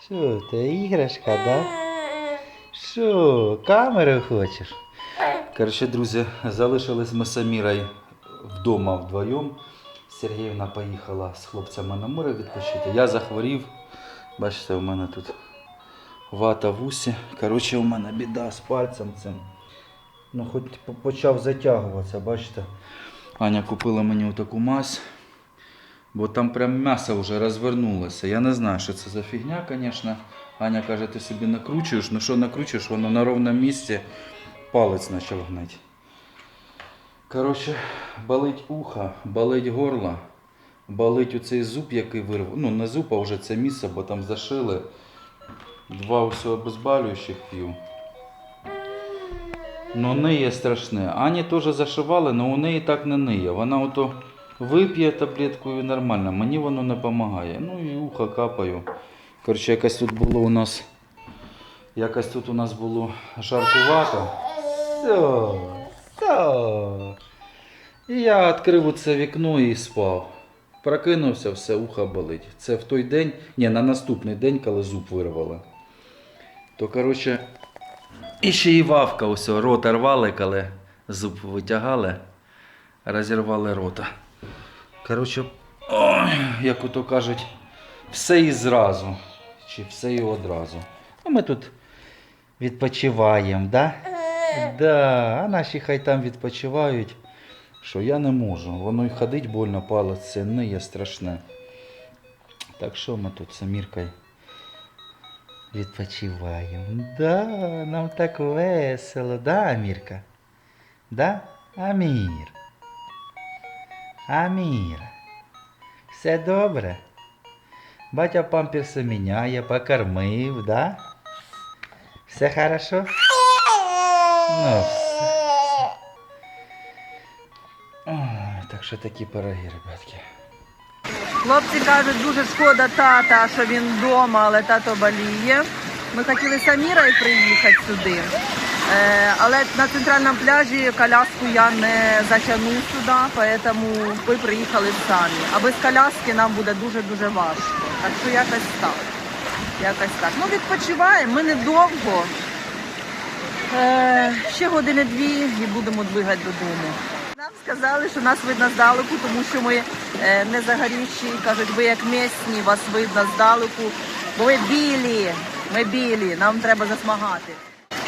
Що ти, іграшка, да? Що, камеру хочеш? Коротше, друзі, залишились ми з Амірою вдома вдвоєм. Сергіївна поїхала з хлопцями на море відпочити. Я захворів. Бачите, у мене тут вата в усі. Коротше, у мене біда з пальцем цим. Ну, хоч почав затягуватися, бачите. Аня купила мені таку мазь. Бо там прям м'ясо вже розвернулося. Я не знаю, що це за фігня, звісно. Аня каже, ти собі накручуєш. Ну що накручуєш, воно на ровному місці палець почав гнити. Коротше, болить ухо, болить горло, болить оцей зуб, який вирвав. Ну, не зуб, а вже це місце, бо там зашили. Два усього обезболюючих п'ю. Ну, ниє страшне. Ані теж зашивали, але у неї так не ниє. Вона ото вип'є таблетку і нормально. Мені воно не допомагає. Ну і ухо капаю. Коротше, якось тут було у нас. Якось тут у нас було жаркувато. Все, все. І я відкрив це вікно і спав. Прокинувся, все, ухо болить. Це в той день, ні, на наступний день, коли зуб вирвали. То, коротше, і ще і вавка ось, рота рвали, коли зуб витягали, розірвали рота. Коротше, як ото кажуть, все і зразу. Чи все і одразу. Ну, ми тут відпочиваємо, да? Да, а наші хай там відпочивають. Що я не можу. Воно й ходить больно, палець це не є страшне. Так що ми тут з Аміркою відпочиваємо. Да, нам так весело, да, Амірка? Да? Амір. Амір. Все добре. Батя памперси міняє, покормив, да? Все хорошо? Ну, все. Так що такі пироги, ребятки. Хлопці кажуть, дуже шкода тата, що він вдома, але тато боліє. Ми хотіли з Амірою приїхати сюди. Е, але на центральному пляжі коляску я не затягну сюди, тому ми приїхали самі. А без коляски нам буде дуже-дуже важко. Так що якось так. Якось так. Ну, відпочиваємо, ми недовго. Е, ще години дві і будемо двигати додому. Нам сказали, що нас видно здалеку, тому що ми е, не загорючі. Кажуть, ви як місні, вас видно здалеку. Бо ви білі, ми білі, нам треба засмагати.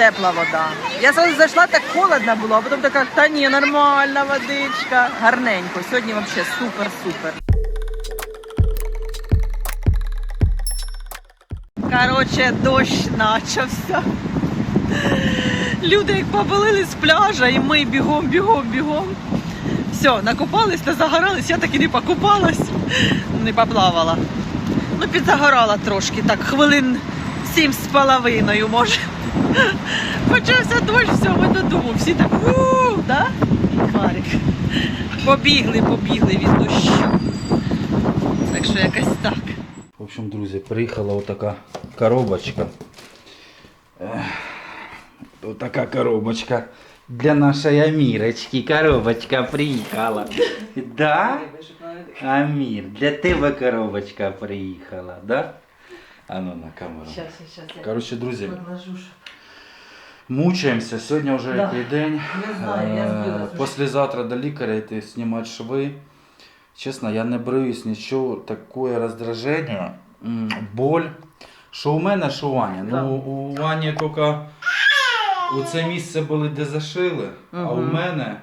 Тепла вода. Я сьогодні зайшла, так холодно було, а потім така, та ні, нормальна водичка. Гарненько. Сьогодні взагалі супер-супер. Коротше, дощ почався. Люди як побалили з пляжа, і ми бігом, бігом, бігом. Все, накупались та загорались, я так і не покупалась, не поплавала. Ну, підзагорала трошки, так, хвилин сім з половиною, може. Почався дощ, все, ми додому. Всі так, у да? Марик. Побігли, побігли від дощу. Так що якось так. В общем, друзі, приїхала отака коробочка. Отака коробочка. Для нашої Амірочки коробочка приїхала. Да? Амір, для тебе коробочка приїхала, да? А ну на камеру. Сейчас, сейчас. Коротше, друзі, Подложу. мучаємося. Сьогодні вже Да. який день. Я знаю, я Е. Послезавтра до лікаря йти знімати шви. Чесно, я не бриюсь нічого, таке роздраження, боль. Що у мене, що у Вані. Да. Ну, у Вані тільки у це місце були, де зашили, а у мене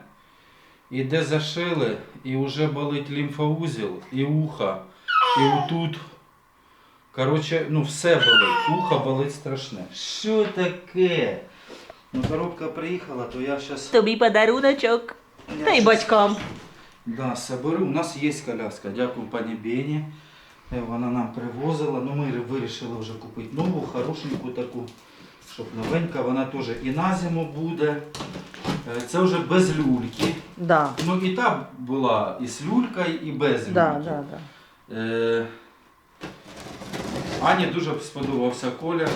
і де зашили, і вже болить лімфоузіл, і ухо, і отут. Коротше, ну все болить. Ухо болить страшне. Що таке? Ну, коробка приїхала, то я зараз. Тобі подаруночок. Та й батькам. Да, соберу. У нас є коляска. Дякую пані Бені. Е, Вона нам привозила. Ну, ми вирішили вже купити нову, хорошеньку таку, щоб новенька. Вона теж і на зиму буде. Е, Це вже без люльки. Да. Ну і та була і з люлькою, і без люльки. Да, да, да. Е, Ані дуже сподобався колір.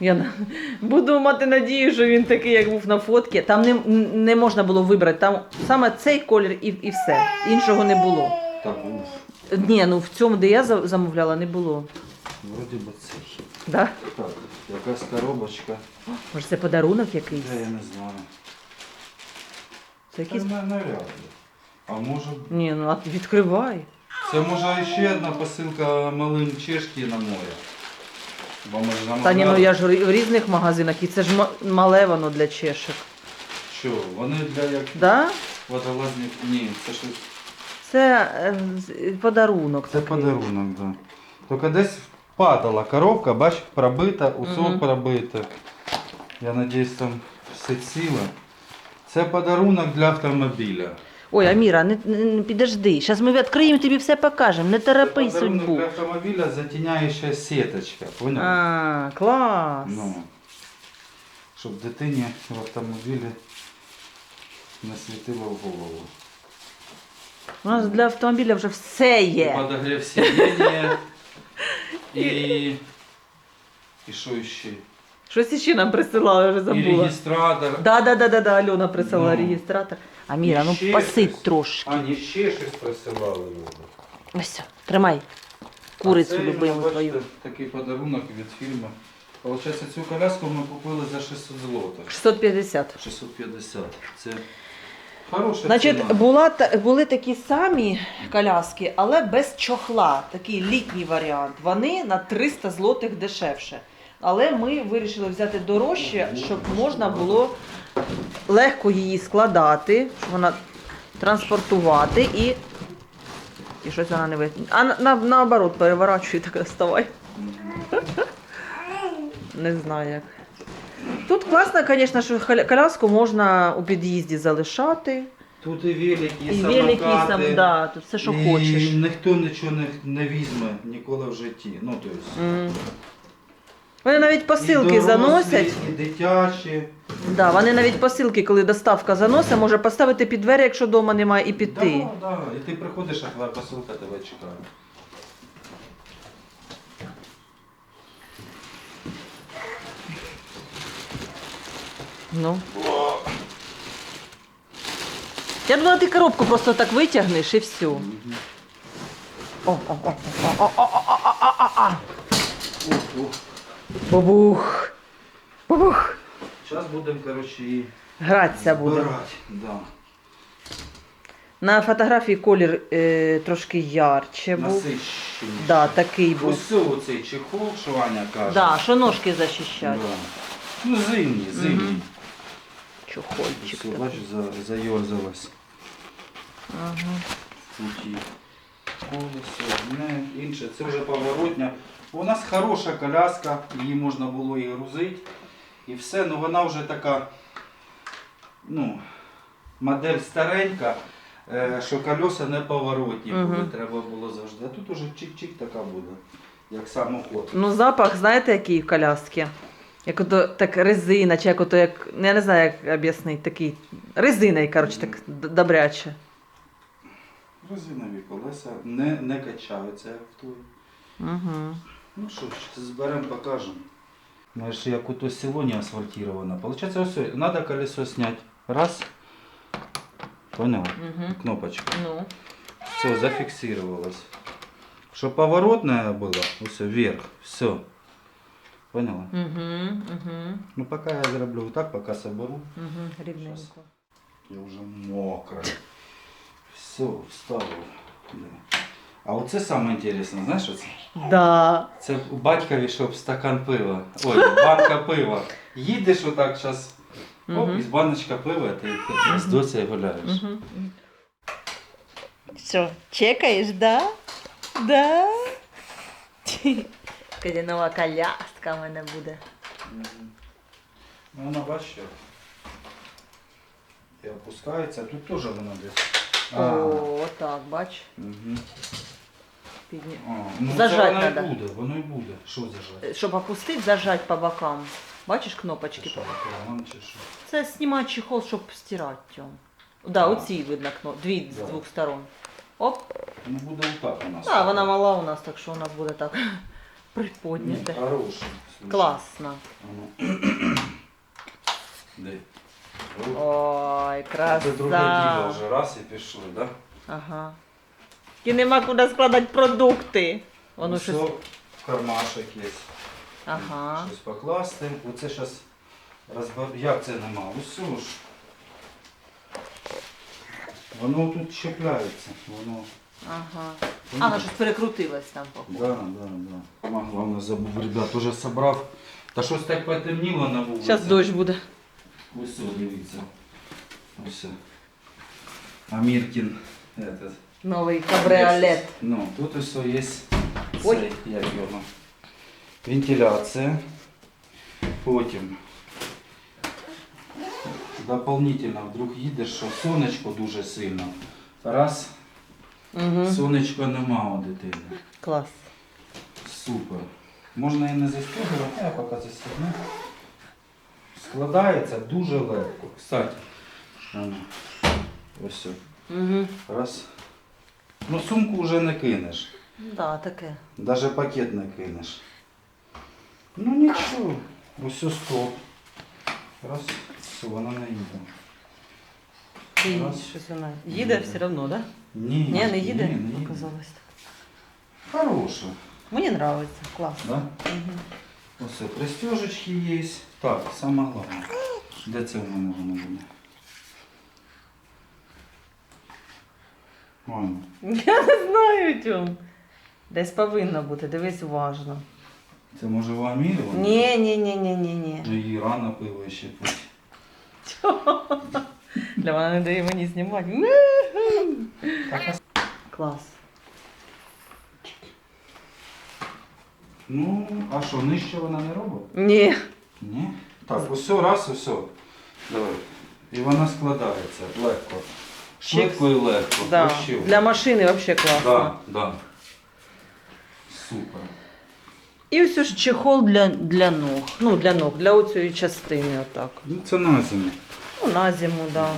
Я на- буду мати надію, що він такий, як був на фотці. Там не, не можна було вибрати. Там саме цей колір і, і все. Іншого не було. Так, уф. Ні, ну в цьому, де я за- замовляла, не було. Вроді би цей. Да? Так, якась коробочка. Може це подарунок якийсь? Та я не знаю. Це якийсь... Та, навряд ли. А може. Ні, ну а відкривай. Це може ще одна посилка малим чешки на море. Бо ми ж Та ні, ну я ж в різних магазинах, і це ж ма- мале воно для чешек. Що, вони для як Да? водолазних. Ні, це щось. Це е, з- подарунок. Це такий. подарунок, так. Да. Тільки десь падала коробка, бач, пробита, усок Мгм. пробитий. Я надіюсь, там все ціле. Це подарунок для автомобіля. Ой, Аміра, не, не, підожди. Зараз ми відкриємо тобі все покажемо. Не подарунок судьбу. для автомобіля затіняюча сіточка, поняв? А, клас. Ну, щоб дитині в автомобілі не світило в голову. У нас для автомобіля вже все є. Подогрів сидіння і. І що ще? Щось іще нам присилали, вже І забула. реєстратор. Да, да, да, да, да, Альона присилала Ну. реєстратор. Аміра, ну Ще посидь щось. трошки. А, ні, ще щось присилали люди. Ось, тримай. Курицю це, любиму бачите, твою. Такий подарунок від фірми. Получається, цю коляску ми купили за 600 злотих. 650. 650. Це хороша Значить, ціна. була, та- були такі самі коляски, але без чохла. Такий літній варіант. Вони на 300 злотих дешевше. Але ми вирішили взяти дорожче, щоб можна було легко її складати, щоб вона транспортувати і. І щось вона не ви. А на, на, наоборот, переворачуй так доставай. Не знаю як. Тут класно, звісно, що коляску можна у під'їзді залишати. Тут і велики, і, І сам, да, тут все, що і хочеш. ніхто нічого не, не візьме ніколи в житті. Ну, то есть, М. Вони навіть посилки і заносять. І дитячі. Да, вони навіть посилки, коли доставка заносить, може поставити під двері, якщо вдома немає, і піти. Да, да. І ти приходиш, а твоя посилка тебе чекає. Ну. Я думала, ти коробку просто так витягнеш і все. О, о, о, о, о, о, о, о, о, о, о. Ух, ух. Бабух. Бабух. Зараз будемо, коротше, і Гратися буде. збирати. Да. На фотографії колір е, трошки ярче був. Насищеніше. Да, такий був. Ось оцей чехол, що Ваня каже. Да, що ножки Да. захищають. Ну, зимній, зимній. Мгм. Все, такий. бачиш, за, зайорзалась Ага. путі. Колесо, не інше. Це вже поворотня. У нас хороша коляска, її можна було і грузити. І все, ну вона вже така, ну, модель старенька, е, що колеса не поворотні Мгм. треба було завжди. А тут уже чик-чик така буде, як самоход. Ну, запах, знаєте, який в коляски? Як ото так резина, чи як ото як. ну, Я не знаю, як об'яснити, такий. Резина, коротше, так добряче. Резинові колеса не, не качаються, той. Угу. Ну що ж, зберемо, покажемо. Ми ж як ото село не асфальтировано. Получается, все, надо колесо снять. Раз. Понял? Угу. Кнопочка. Ну. Все, зафиксировалось. Что поворотное было, все, вверх, все. Поняла? Угу. Угу. Ну пока я зараблю так, пока соберу. Угу. Рівненько. Я вже мокрий. Все, вставив. А оце саме інтересне, знаєш що це? Да. Це у батькові, щоб стакан пива. Ой, банка пива. Їдеш отак зараз, оп, із баночка пива, ти з доцею гуляєш. Що, чекаєш, да? Да? Нова коляска в мене буде. Ну вона бачиш, і опускається, тут теж вона десь. А, О, так, бач. мгм. Підні... А, ну Зажать це воно надо. і буде, воно і буде. Що зажати? Щоб опустити, зажать по бокам. Бачиш кнопочки? Що, екран чи що? Це знімати чехол, щоб стирати. Тьом. Да, А. оці видно кно... дві з Да. двох сторон. Оп. Ну буде отак у нас. Так, вона мала у нас, так що у нас буде так приподняте. Ну, Хороший. слушай. Класно. А ну. Де? Ой, Це друге діло краса. вже раз і пішли, так? Да? Ага. І нема куди складати продукти. Воно Ну, щось. кармашок є. Ага. Щось покласти. Оце зараз розбер... Як це нема? Ось ж. Воно тут щепляється. Воно. Ага. А, ну щось перекрутилось там, походу. Да, да, да. Сама головне забув, ребят, уже собрав. Та щось так потемніло на вулиці. Зараз дощ буде. Ось о, дивіться. Ось. Аміркін. Этот. Новий кабріолет. Ну, тут ось є Ой. цей, як його. Вентиляція. Потім. Дополнительно вдруг їдеш, що сонечко дуже сильно. Раз, Угу. сонечка нема у дитини. Клас. Супер. Можна і не застегувати, а я поки застегну. Складається дуже легко. Кстати, ось. о. Угу. Раз. Ну сумку вже не кинеш. Да, таке. Даже пакет не кинеш. Ну нічого. Ось о, стоп. Раз. Все, вона не їде. Раз. щось вона їде все одно, да? Ні, Ні, не їде? Ні, не їде. Показалось. Хороша. Мені подобається. Клас. Да? Угу. Ось пристежечки є. Так, саме головне. Де це в мене воно буде? Я не знаю, Тьом. Десь повинно бути, дивись уважно. Це може в Амірі? Ні, ні, ні, ні, ні, ні. Ну і рано пиво ще пить. Для вона не дає мені знімати. Клас. Ну, а що, нижче вона не робить? Ні. Ні. Так, усе, раз, усе. Давай. І вона складається легко. Швидко і легко. Да. Для машини взагалі класно. Да, да. Супер. І ось ж чехол для, для ног. Ну, для ног, для оцієї частини отак. Ну це на зиму. Ну, на зиму, да.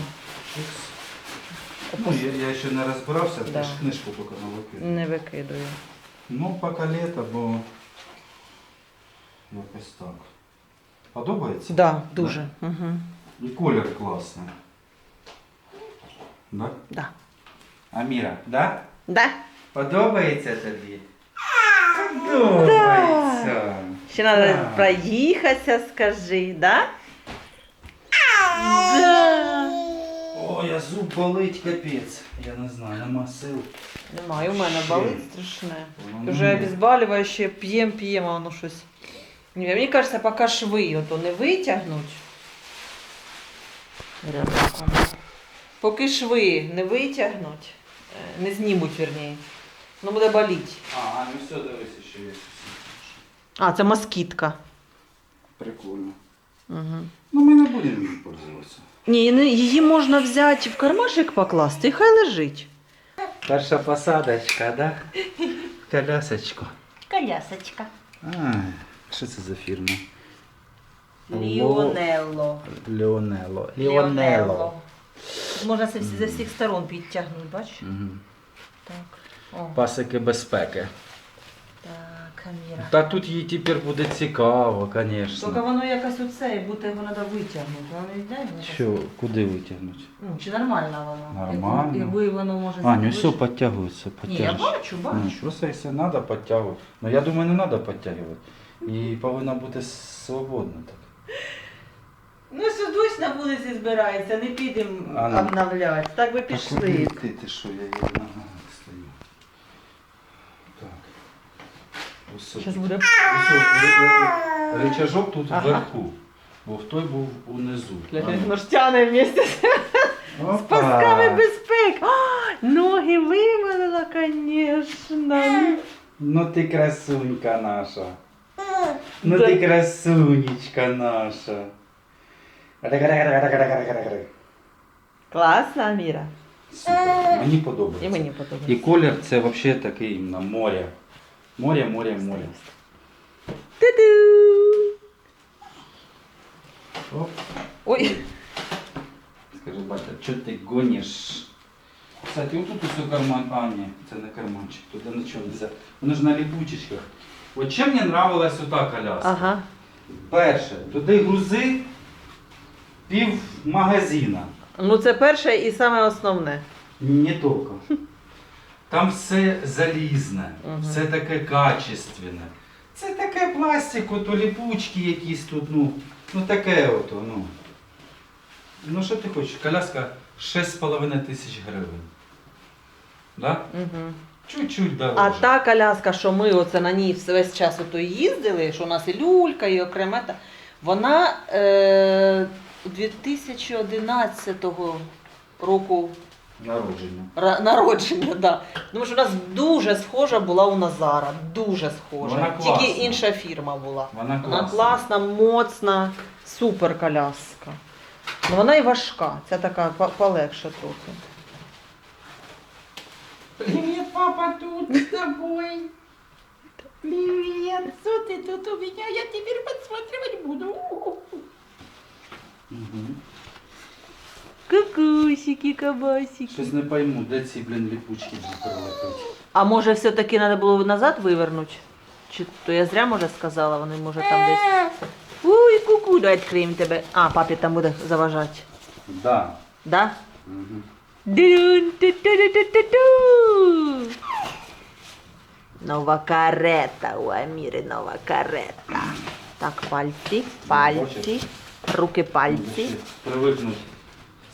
Ну, я, я ще не розбирався, Да. теж книжку поки не викину. Не викидаю. Ну, поки літо, бо якось так. Подобається? Да, дуже. Угу. І колір класний. Да? Да. Аміра, да? Да. Подобається тобі? Подобається. Ще треба Так. проїхатися, скажи, да? Да. Ой, а зуб болить капець. Я не знаю, нема сил. Немає, у мене болить страшне. Уже обезболиваюче п'єм, п'єм, а воно щось. Ні, мені кажеться, поки шви ото не витягнуть. Поки шви не витягнуть, е, не знімуть, вірніше, воно буде боліти. А, ну все, дивись, ще є. А, це москітка. Прикольно. Угу. Ну ми не будемо їм пользуватися. Ні, не- її можна взяти в кармашик покласти і хай лежить. Перша посадочка, да? Колясочку. Колясочка. А, що це за фірма? Ліонелло. Леонело. Ліонелло. Можна це за всіх сторон підтягнути, бачиш? Угу. Так. О, Пасики безпеки. так, каміра. Та тут їй тепер буде цікаво, Тільки звісно. воно якось оце, будто його треба витягнути. Воно не йде? якось? Що, куди витягнути? Ну, чи нормально воно? Нормально. Якби, якби воно може Аню, зробити. все, підтягується, Ні, я підтягується. бачу, Ну, бачу. що це, якщо треба, підтягувати. Ну я думаю, не треба підтягувати. І повинна бути свободна так. Ну, що дощ на вулиці збирається, не підемо А ну. обновляти. Так би Та куди пішли. йти, ти що, я її нога стою. Так. Ось Зараз тут. буде. Ось Рычажок тут Ага. вверху, бо той був унизу. Ножтяне вместе з Опа. пасками безпек. А, ноги вималила, звісно. Ну ти красунька наша. Ну ти красунечка наша. Класна, Міра. Супер. Мені І подобається. мені І колір це взагалі такий на море. Море, море, море. Ту-ду! Оп. Ой, Скажи, батя, що ти гониш? Кстати, отут ось карман. А, ні, це не карманчик, туди нічого не взяти. Воно ж на ліпучечках. От чим мені нравилась ота коляска? ага. Перше, туди грузи пів магазина. Ну це перше і саме основне. Не тільки. Там все залізне, Мгм. все таке качественне. Це таке пластику, то ліпучки якісь тут, ну, ну таке ото, ну. Ну що ти хочеш? Коляска 6,5 тисяч гривень. Да? Угу. Чуть-чуть дороже. А та коляска, що ми оце на ній весь час ото їздили, що у нас і люлька, і окрема, та, вона е, 2011 року Народження. ра- народження, да. Тому що у нас дуже схожа була у Назара. Дуже схожа. Вона Тільки інша фірма була. Вона класна. Вона класна, моцна, супер коляска. Ну вона і важка. Ця така по- полегша трохи. Привет, папа, тут с тобой. Привет, что ты тут у меня? Я теперь подсматривать буду. Кукусики, кабасики. Щось не пойму, де ці, блін, ліпучки прилетять. А може все-таки треба було назад вивернути? Чи то я зря може сказала, вони може там десь. Уй, куку, давай відкриємо тебе. А, папі там буде заважати. Да. Да? Угу. Нова карета у Аміри, нова карета. Так, пальці, пальці, руки пальці. Привикнуть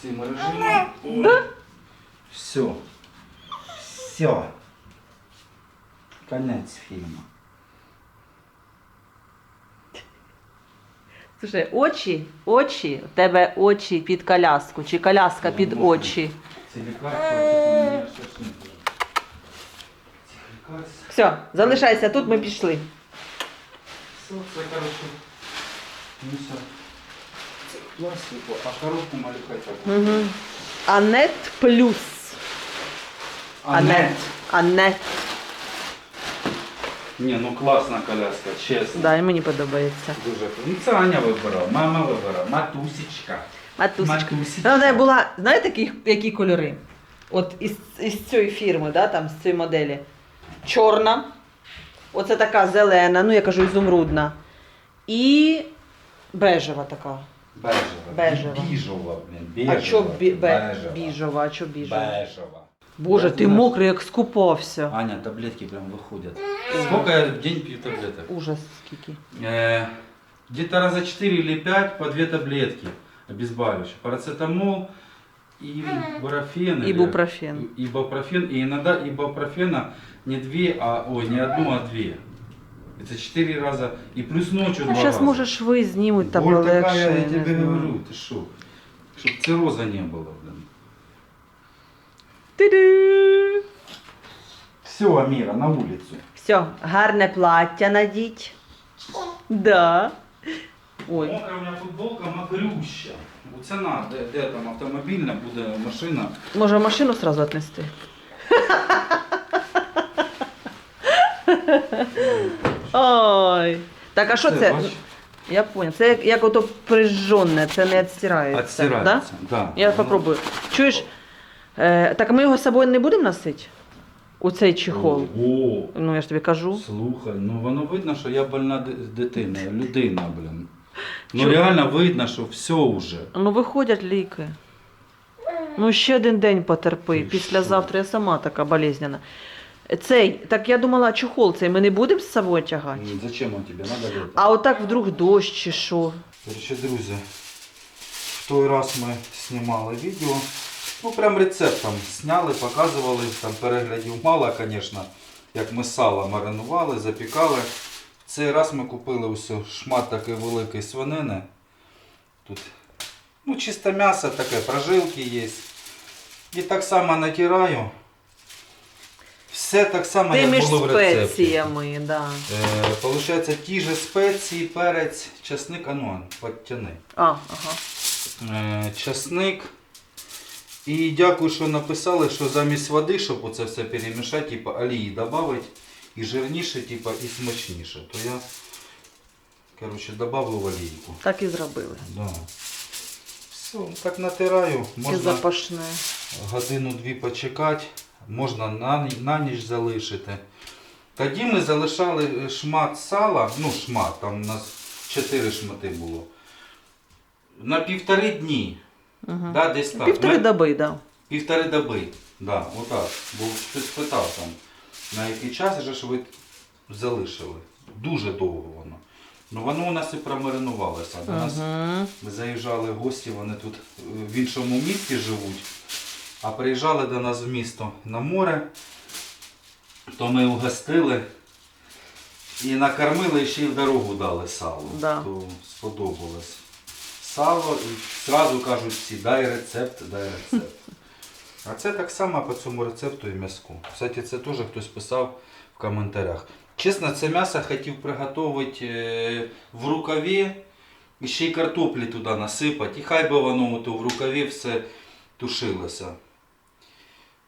цим режимам. Все. Все. Конець фільму. Слушай, очі, очі, у тебе очі під коляску, чи коляска під очі. Мене лікарств. Все, залишайся тут, ми пішли. Все, це, коротше, мусор. Це пластику, а коробку малюхай так. Угу. Анет плюс. Анет. Анет. Ні, ну класна коляска, чесно. Да, і мені подобається. Дуже. Ну це Аня вибирала, мама вибирала, матусечка. Матусечка. Матусечка. Вона була, знаєте, які, які кольори? От із, із цієї фірми, да, там, з цієї моделі. Чорна. Оце така зелена, ну я кажу, ізумрудна. І бежева така. Бежева. Бежева. Біжова, блін. Біжова. а чо бі, бе, Бежева. біжова, а чо біжова? Бежева. Боже, Я ти мокрий, як скупався. Аня, таблетки прям выходят. Сколько я в день пью таблеток? Ужас скільки. Э, Где-то раза 4 или 5 по 2 таблетки обезболивающих. Парацетамол, ибупрофен. или- Ібупрофен. Ибупрофен. И иногда ибупрофена не 2, а, ой, не одну, а 2. Это 4 раза. И плюс ночью Ну, 2 зараз раза. може шви знімуть та Боль такая, полегше. я не тебе знаю. говорю, ты шо? Чтоб цирроза не было, блин. Ти-ду! Все, Амира, на улицу. Все, гарне плаття надіть. Да. Ой. Мокра у мене футболка мокрюща. Ціна, де, де там автомобільна буде машина. Може машину сразу віднести? Ой. Так, а що це? бач, Я понял. Це як, як ото прижжене, це не відстирається. Відстирається, да? Я Воно- попробую. Чуєш, е, так ми його з собою не будемо носити? У цей чехол. О, Ну я ж тобі кажу. слухай, ну воно видно, що я больна ди- дитина, людина, блін. Ну Чого? реально видно, що все вже. Ну виходять ліки. Ну ще один день потерпи. Ти Післязавтра я сама така болезненна. Цей, так я думала, чохол цей ми не будемо з собою тягати. Ні, Зачем он тебе? Надо лето. А отак вдруг дощ чи що. Короче, друзі, в той раз ми знімали відео. Ну, прям рецептом зняли, показували. Там переглядів мало, звісно, як ми сало маринували, запікали. Цей раз ми купили ось шмат такий великий свинини. Тут ну, чисте м'ясо таке, прожилки є. І так само натираю. Все так само, Тими як було в рецепті. спеціями, да. Е, Получається, ті ж спеції, перець, часник, а ну, підтяни. А, ага. Е, часник. І дякую, що написали, що замість води, щоб оце все перемішати, типу олії додати. І жирніше, типу, і смачніше. То я, коротше, додав олійку. Так і зробили. Да. Все, так натираю. Можна запашне. годину-дві почекати, можна на, на ніч залишити. Тоді ми залишали шмат сала, ну шмат, там у нас 4 шмати було. На півтори дні. Угу. Да, десь так. Півтори Ми- доби, да. Півтори доби. Да, отак. Бо хтось питав там, на який час же ж ви залишили. Дуже довго воно. Ну воно у нас і промаринувалося. До нас Угу. заїжджали гості, вони тут е, в іншому місті живуть, а приїжджали до нас в місто на море, то ми угостили і накормили, і ще й в дорогу дали сало. Да. То сподобалось. Сало і одразу кажуть всі, дай рецепт, дай рецепт. А це так само по цьому рецепту і м'язку. Кстати, це теж хтось писав в коментарях. Чесно, це м'ясо хотів приготувати е, в рукаві і ще й картоплі туди насипати. І хай би воно в рукаві все тушилося.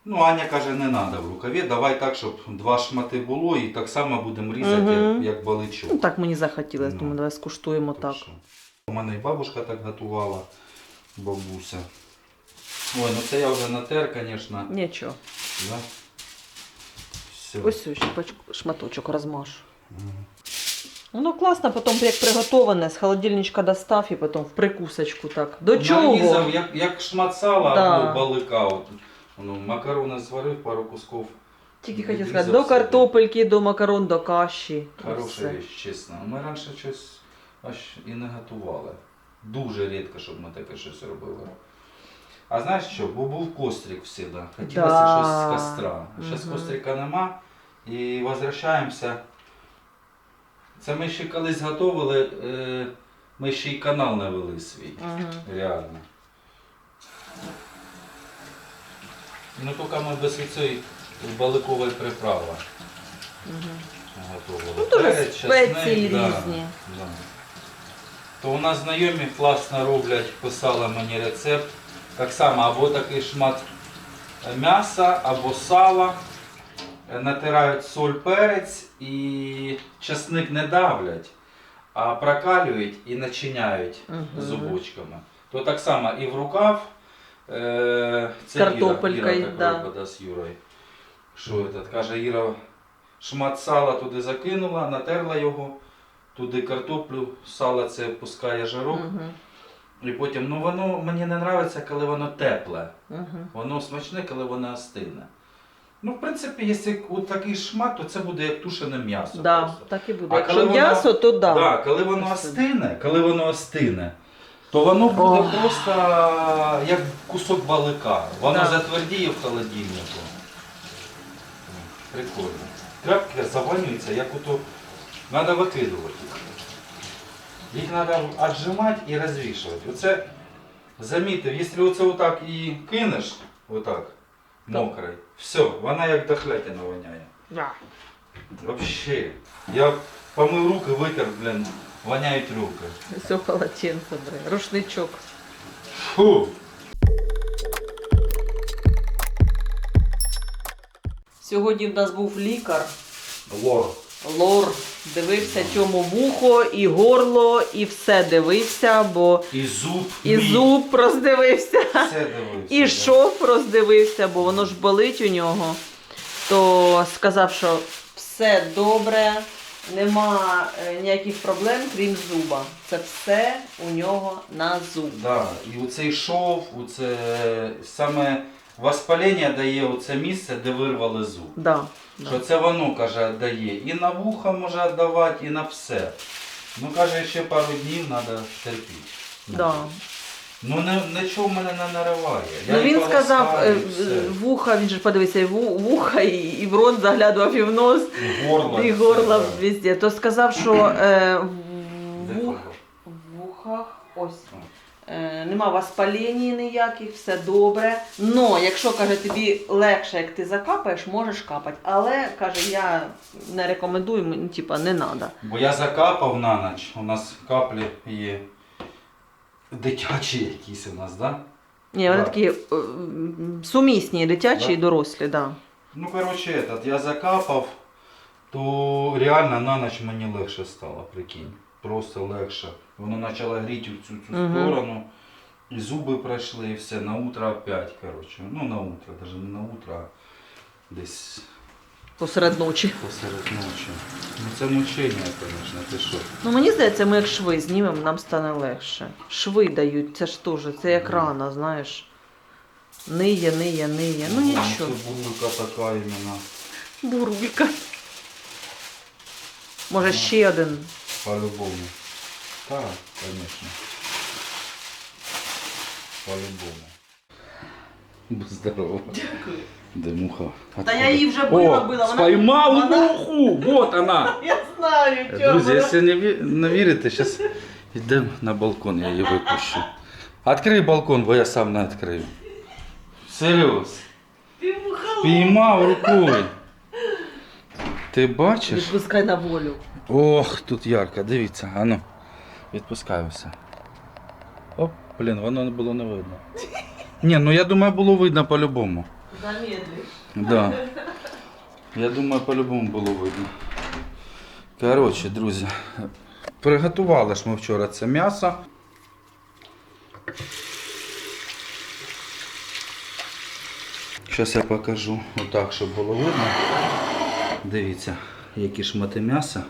Ну, Аня каже, не треба в рукаві, давай так, щоб два шмати було і так само будемо різати, Мгм. як, як баличок. Ну так мені захотілося, Ну. тому давай скуштуємо так. що. У мене і бабушка так готувала, бабуся. Ой, ну це я вже натер, звісно. Нічого. Да? Все. Ось шпач- шматочок розмашу. Воно класно, потім як приготоване, з холодильничка достав і потім в прикусочку так. До чого? Нарізав, як, як шмат сала Да. або балика. От, ну, макарони зварив, пару кусков. Тільки хотів сказати, до собі. картопельки, до макарон, до каші. Хороша Все. річ, чесно. Ми раніше щось аж і не готували. Дуже рідко, щоб ми таке щось робили. А знаєш що? Бо був кострик завжди. Хотілося Да. щось з костра. Зараз Мгм. кострика нема. І возвращаємося. Це ми ще колись готували, е, ми ще й канал не вели свій. Мгм. Реально. Ну тільки ми без цієї баликової приправи Мгм. готували. Ну, теж Перець, спеції часник, да, різні. да. То у нас знайомі класно роблять, писали мені рецепт. Так само, або такий шмат м'яса, або сала. Е, Натирають соль, перець і часник не давлять, а прокалюють і начиняють Мгм. зубочками. То так само і в рукав. Е, це Картопелькою, Іра, Іра да. з Юрою. Що этот, каже, Іра, шмат сала туди закинула, натерла його, туди картоплю, сало це пускає жарок. Мгм. І потім, ну воно мені не подобається, коли воно тепле. Мгм. Воно смачне, коли воно остине. Ну, в принципі, якщо от такий шмат, то це буде як тушене м'ясо. Да, просто. так і буде. А Якщо коли воно- м'ясо, то да. Да, коли воно остине, коли воно остине, то воно буде Ох. просто як кусок балика. Воно Да. затвердіє в холодильнику. Прикольно. Тряпки завалюються, як ото треба викидувати їх. Треба віджимати і розвішувати. Оце замітив, якщо оце отак і кинеш, отак, мокрий, все, вона як дохлятина воняє. Да. Вообще. Я помив руки, витер, блін, воняють руки. Все полотенце, бре. Рушничок. Фу. Сьогодні в нас був лікар. Лор. Лор дивився цьому вухо, і горло, і все дивився, бо І зуб. і мій. зуб роздивився, Все дивився. і да. шов роздивився, бо воно ж болить у нього. То сказав, що все добре, нема е, ніяких проблем, крім зуба. Це все у нього на зуб. Да. І оцей шов, оце саме воспалення дає оце місце, де вирвали зуб. Да, Що це воно, каже, дає. І на вуха може віддавати, і на все. Ну, каже, ще пару днів треба терпіти. да. Ну не, нічого мене не нариває. Я Ну і він полоскаю, сказав, і е, все. вуха, він же ж подивився, і ву- вуха, і, і в рот заглядував, і в нос. І горло. І горло да. везде. То сказав, що е, в, Де вух, горло? в вухах ось. Е, нема воспалень ніяких, все добре. Но якщо каже, тобі легше, як ти закапаєш, можеш капати. Але каже, я не рекомендую, мені, типа, не треба. Бо я закапав на ніч. У нас каплі є дитячі якісь у нас, да? Ні, вони Да. такі е, сумісні, дитячі Да? і дорослі, да. Ну, коротше, этот, я закапав, то реально на ніч мені легше стало, прикинь. Просто легше. Воно почало гріти в цю, цю Мгм. сторону. І зуби пройшли, і все. На утро опять, коротше. Ну, на утро, навіть не на утро, а десь Посеред ночі. посеред ночі. Ну це мучення, звісно, ти що. Ну мені здається, ми як шви знімемо, нам стане легше. Шви дають, це ж теж, це як рана, знаєш. Ниє, ниє, ниє. Ну нічого. Це булка така іменно. Бурулька. Може ще один. По-любому. Так, конечно. По-любому. Будь здорова. Дякую. Де муха? Та я її вже била, О, била. Вона- муху! Вот она! Я знаю, чого. Друзі, якщо не, ві- не вірите, зараз йдемо на балкон, я її випущу. Відкрий балкон, бо я сам не відкрию. Серйоз. Ти мухала. Піймав рукою. Ти бачиш? Відпускай на волю. Ох, тут ярко, дивіться, ану. Відпускаю все. Оп, блін, воно було не видно. Ні, ну я думаю, було видно по-любому. Замедлив. Да. Я думаю, по-любому було видно. Коротше, друзі, приготували ж ми вчора це м'ясо. Зараз я покажу отак, щоб було видно. Дивіться, які шмати м'яса.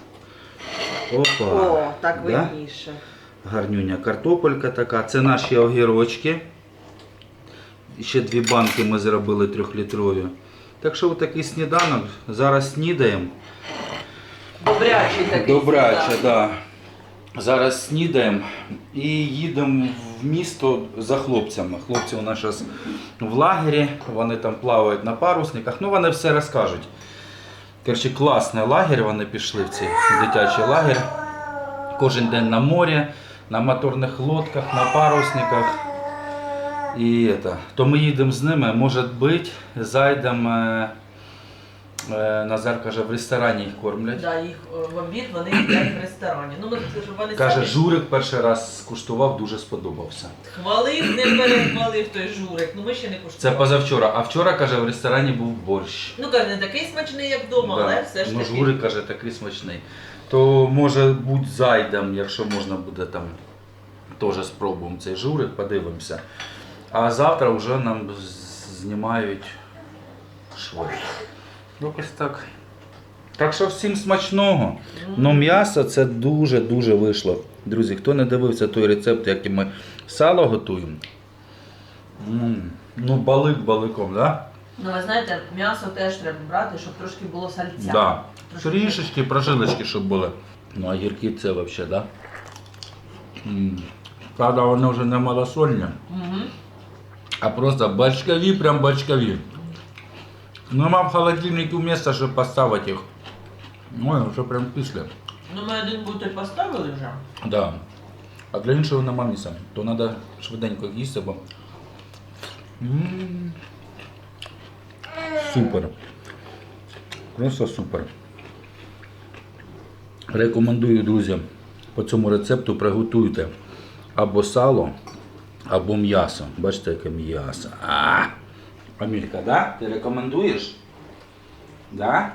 Опа. О, так Да? видніше. Гарнюня картопелька така. Це наші огірочки. Ще дві банки ми зробили трьохлітрові. Так що такий сніданок. Зараз снідаємо. Добрячий такий. Добряче, сніданок. да. Зараз снідаємо і їдемо в місто за хлопцями. Хлопці у нас зараз в лагері, вони там плавають на парусниках. Ну вони все розкажуть. Коротше, класний лагерь, вони пішли в цей дитячий лагерь. Кожен день на морі, на моторних лодках, на парусниках. І это, то ми їдемо з ними, може бути, зайдемо. Е, Назар каже, в ресторані їх кормлять. Да, їх е, в обід вони їдять в ресторані. Ну, ми щоб вони Каже, самі Журик перший раз скуштував, дуже сподобався. хвалив, не перехвалив той журик. Ну ми ще не Це куштували. позавчора, а вчора, каже, в ресторані був борщ. Ну каже, не такий смачний, як вдома, Да. але все ж ну, таки. Журик каже, такий смачний. То може будь зайдем, якщо можна буде там теж спробуємо цей журик, подивимося. А завтра вже нам з- знімають шви. Якось так. Так що всім смачного. Ну, м'ясо це дуже-дуже вийшло. Друзі, хто не дивився той рецепт, як ми сало готуємо. м Ну, балик баликом, да? Ну ви знаєте, м'ясо теж треба брати, щоб трошки було сальця. Да. Трішечки, прожилочки, щоб були. Ну, а гірки це взагалі, да? М. Правда, вони вже не малосольні, Угу. а просто бачкові, прям бачкові. Нема в холодильнику місця, щоб поставити їх. Ой, вже прям після. Ну ми один бутиль поставили вже. Да. А для іншого нема місця. То треба швиденько їсти, бо. М. Супер. Просто супер. Рекомендую, друзі, по цьому рецепту приготуйте або сало, або м'ясо. Бачите, яке м'ясо. А! Амілька, да? Ти рекомендуєш? Да?